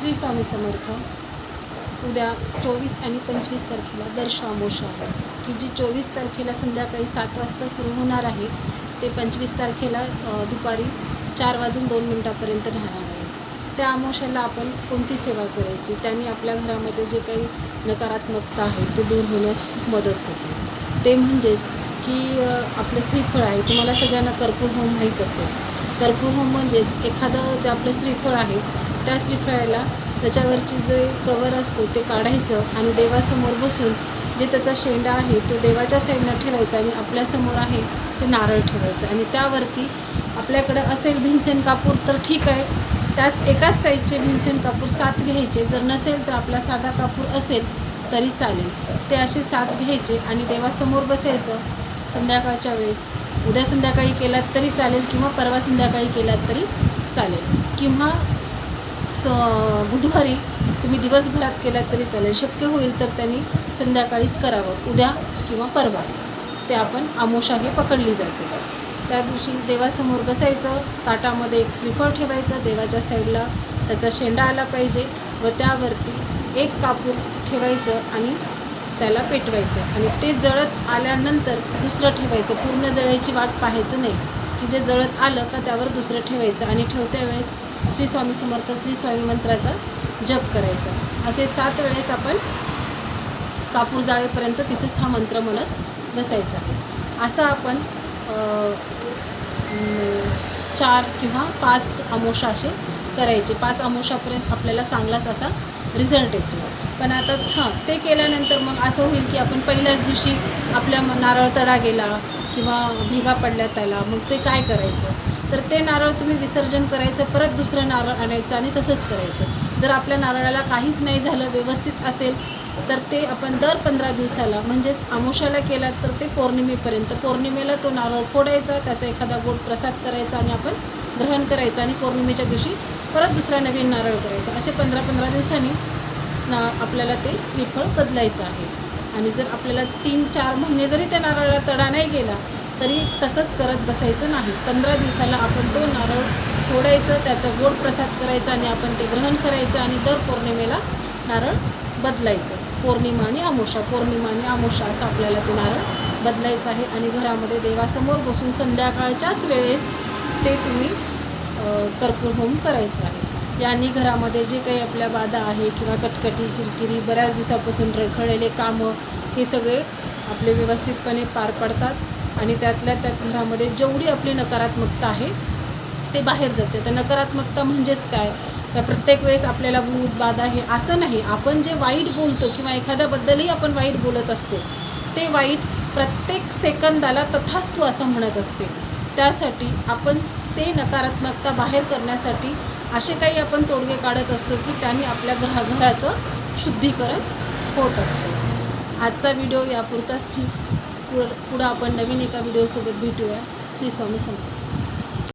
श्री स्वामी समर्थ. उद्या चोवीस आणि पंचवीस तारखेला दर्श आहे. की जी चोवीस तारखेला संध्याकाळी सात वाजता सुरू होणार आहे ते पंचवीस तारखेला दुपारी चार वाजून दोन मिनटापर्यंत राहणार आहे. त्या अमावस्याला आपण कोणती सेवा करायची? त्यांनी आपल्या घरामध्ये जे काही नकारात्मकता आहे ते दूर होण्यास खूप मदत होते. ते म्हणजेच की आपलं श्रीफळ आहे. तुम्हाला सगळ्यांना कर्पूर होम माहीत असेल. कर्पूर होम म्हणजेच एखादं जे आपलं श्रीफळ आहे त्या श्रीफळाला त्याच्यावरची जे कवर असतो ते काढायचं आणि देवासमोर बसून जे त्याचा शेंडा आहे तो देवाच्या साईडनं ठेवायचा आणि आपल्यासमोर आहे ते नारळ ठेवायचं. आणि त्यावरती आपल्याकडं असेल भिनसेन कापूर तर ठीक आहे. त्याच एकाच साईजचे भिनसेन कापूर सात घ्यायचे. जर नसेल तर आपला साधा कापूर असेल तरी चालेल. ते असे सात घ्यायचे आणि देवासमोर बसायचं. संध्याकाळच्या वेळेस. उद्या संध्याकाळी केलात तरी चालेल किंवा परवा संध्याकाळी केलात तरी चालेल. किंवा स बुधवारी तुम्ही दिवसभरात केलात तरी चालेल. शक्य होईल तर त्यांनी संध्याकाळीच करावं उद्या किंवा परवा. ते आपण आमोशा हे पकडली जाते. त्या दिवशी देवासमोर बसायचं ताटामध्ये एक श्रीफळ ठेवायचं देवाच्या साईडला त्याचा शेंडा आला पाहिजे व त्यावरती एक कापूर ठेवायचं आणि त्याला पेटवायचं. आणि ते जळत आल्यानंतर दुसरं ठेवायचं. पूर्ण जळायची वाट पाहायचं नाही. की जे जळत आलं का त्यावर दुसरं ठेवायचं आणि ठेवत्या वेळेस श्री स्वामी समर्थ श्री स्वामी मंत्राचा जप करायचा. असे सात वेळेस आपण कापूर जाळेपर्यंत तिथेच हा मंत्र म्हणत बसायचा आहे. असं आपण चार किंवा पाच अमोशा असे करायचे. पाच अमोशापर्यंत आपल्याला चांगलाच असा रिझल्ट येतो. पण आता हां ते केल्यानंतर मग असं होईल की आपण पहिल्याच दिवशी आपल्या नारळ तडा गेला किंवा भेगा पडल्या त्याला मग ते काय करायचं? तर ते नारळ तुम्ही विसर्जन करायचं परत दुसरं नारळ आणायचं आणि तसंच करायचं. जर आपल्या नारळाला काहीच नाही झालं व्यवस्थित असेल तर ते आपण दर पंधरा दिवसाला म्हणजेच आमोशाला केला तर ते पौर्णिमेपर्यंत. पौर्णिमेला तो नारळ फोडायचा त्याचा एखादा गोड प्रसाद करायचा आणि आपण ग्रहण करायचं आणि पौर्णिमेच्या दिवशी परत दुसरा नवीन नारळ करायचा. असे पंधरा पंधरा दिवसांनी ना आपल्याला ते श्रीफळ बदलायचं आहे. आणि जर आपल्याला तीन चार महिने जरी त्या नारळाला तडा नाही गेला तरी तसंच करत बसायचं नाही. पंधरा दिवसाला आपण तो नारळ फोडायचं त्याचा गोड प्रसाद करायचा आणि आपण ते ग्रहण करायचं आणि दर पौर्णिमेला नारळ बदलायचं. पौर्णिमा आणि आमोशा पौर्णिमा आणि आमोशा असं आपल्याला ते नारळ बदलायचं आहे आणि घरामध्ये देवासमोर बसून संध्याकाळच्याच वेळेस ते तुम्ही कर्पूर होम करायचं आहे. यांनी घरामध्ये जे काही आपल्या बाधा आहे किंवा कटकटी किरकिरी बऱ्याच दिवसापासून रखडलेले कामं हे सगळे आपले व्यवस्थितपणे पार पडतात आणि त्यातल्या त्यात घरामध्ये जेवढी आपली नकारात्मकता आहे ते बाहेर जाते. तर नकारात्मकता म्हणजेच काय? तर प्रत्येक वेळेस आपल्याला भूत बाधा हे असं नाही. आपण जे वाईट बोलतो किंवा एखाद्याबद्दलही आपण वाईट बोलत असतो ते वाईट प्रत्येक सेकंदाला तथास्तू असं म्हणत असते. त्यासाठी आपण ते नकारात्मकता बाहेर करण्यासाठी असे काही आपण तोडगे काढत असतो की त्यांनी आपल्या घरा घराचं शुद्धीकरण होत असतं. आजचा व्हिडिओ यापुरताच ठीक. पुढं पुढं आपण नवीन एका व्हिडिओसोबत भेटूया. श्री स्वामी समर्थ.